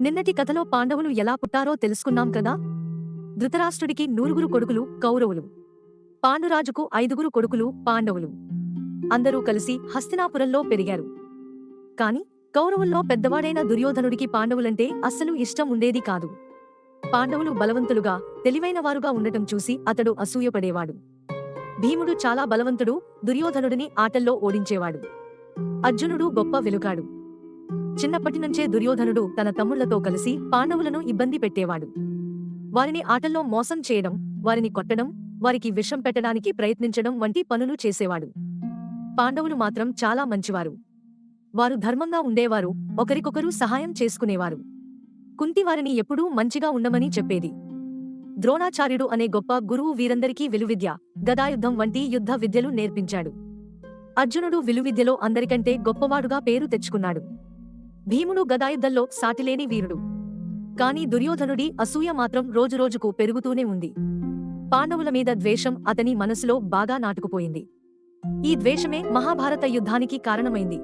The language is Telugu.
నిన్నటి కథలో పాండవులు ఎలా పుట్టారో తెలుసుకున్నాం కదా? ధృతరాష్ట్రుడికి నూరుగురు కొడుకులు కౌరవులు. పాండురాజుకు ఐదుగురు కొడుకులు పాండవులు. అందరూ కలిసి హస్తినాపురంలో పెరిగారు. కాని కౌరవుల్లో పెద్దవాడైన దుర్యోధనుడికి పాండవులంటే అస్సలు ఇష్టం ఉండేది కాదు. పాండవులు బలవంతులుగా తెలివైనవారుగా ఉండటం చూసి అతడు అసూయపడేవాడు. భీముడు చాలా బలవంతుడు దుర్యోధనుడిని ఆటల్లో ఓడించేవాడు. అర్జునుడు గొప్ప వెలుగాడు చిన్నప్పటినుంచే దుర్యోధనుడు తన తమ్ముళ్ళతో కలిసి పాండవులను ఇబ్బంది పెట్టేవాడు. వారిని ఆటల్లో మోసం చేయడం వారిని కొట్టడం వారికి విషం పెట్టడానికి ప్రయత్నించడం వంటి పనులు చేసేవాడు. పాండవులు మాత్రం చాలా మంచివారు. వారు ధర్మంగా ఉండేవారు ఒకరికొకరు సహాయం చేసుకునేవారు. కుంతి వారిని ఎప్పుడూ మంచిగా ఉండమని చెప్పేది. ద్రోణాచార్యుడు అనే గొప్ప గురువు వీరందరికీ విలువిద్య గదాయుద్ధం వంటి యుద్ధ విద్యలు నేర్పించాడు. అర్జునుడు విలువిద్యలో అందరికంటే గొప్పవాడుగా పేరు తెచ్చుకున్నాడు. భీముడు గదాయుద్ధంలో సాటిలేని వీరుడు. కాని దుర్యోధనుడి అసూయ మాత్రం రోజురోజుకు పెరుగుతూనే ఉంది. పాండవుల మీద ద్వేషం అతని మనసులో బాగా నాటుకుపోయింది. ఈ ద్వేషమే మహాభారత యుద్ధానికి కారణమైంది.